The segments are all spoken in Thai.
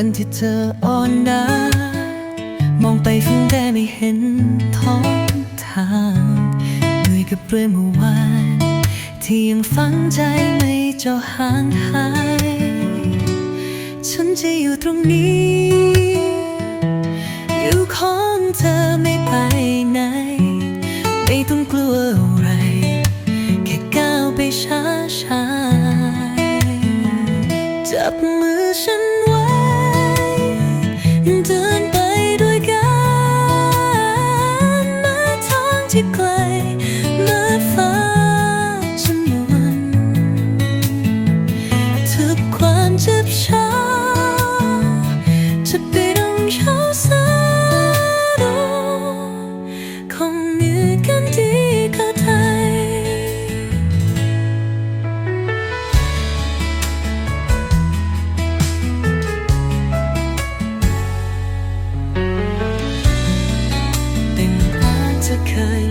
คนที่เธออ่อนดามองไปฝั่งใดไม่เห็นท้องทางเหนื่อยกับเรื่อยเมื่อวาน ที่ยังฝังใจไม่เจ้าห่างหาย ฉันจะอยู่ตรงนี้ อยู่ของเธอไม่ไปไหน ไม่ต้องกลัวอะไร แค่ก้าวไปช้าช้าๆจับมือ ที่ไกลมาฟ้าสมวนทุกความเจ็บช้ำจะไปต้องเข้าสาคงมือนกันที่เข้าใจเป็นเพราะเคย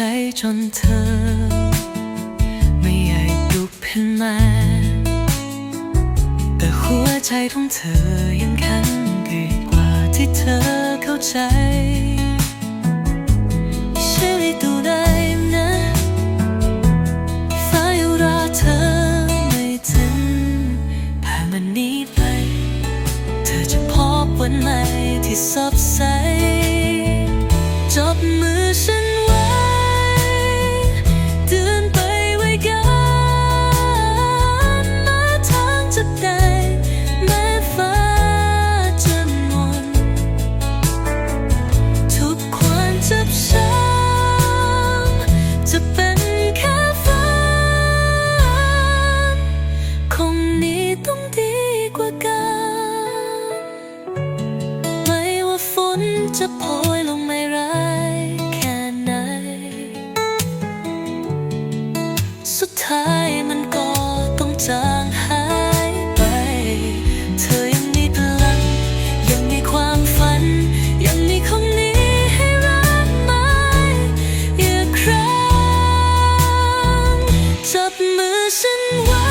ใจจนเธอ ไม่อยากลุกขึ้นมา แต่หัวใจของเธอยังแข็งแกร่งกว่าที่เธอเข้าใจเชื่อในตัวได้นะฟ้ายรอเธอไม่ถึงผ่านมันนี้ไปเธอจะพบวันใหม่ที่สดใส เธอยังมีพลัง ยังมีความฝัน ยังมีคนนี้ให้รักไหมอีกครั้งจับมือฉันไว้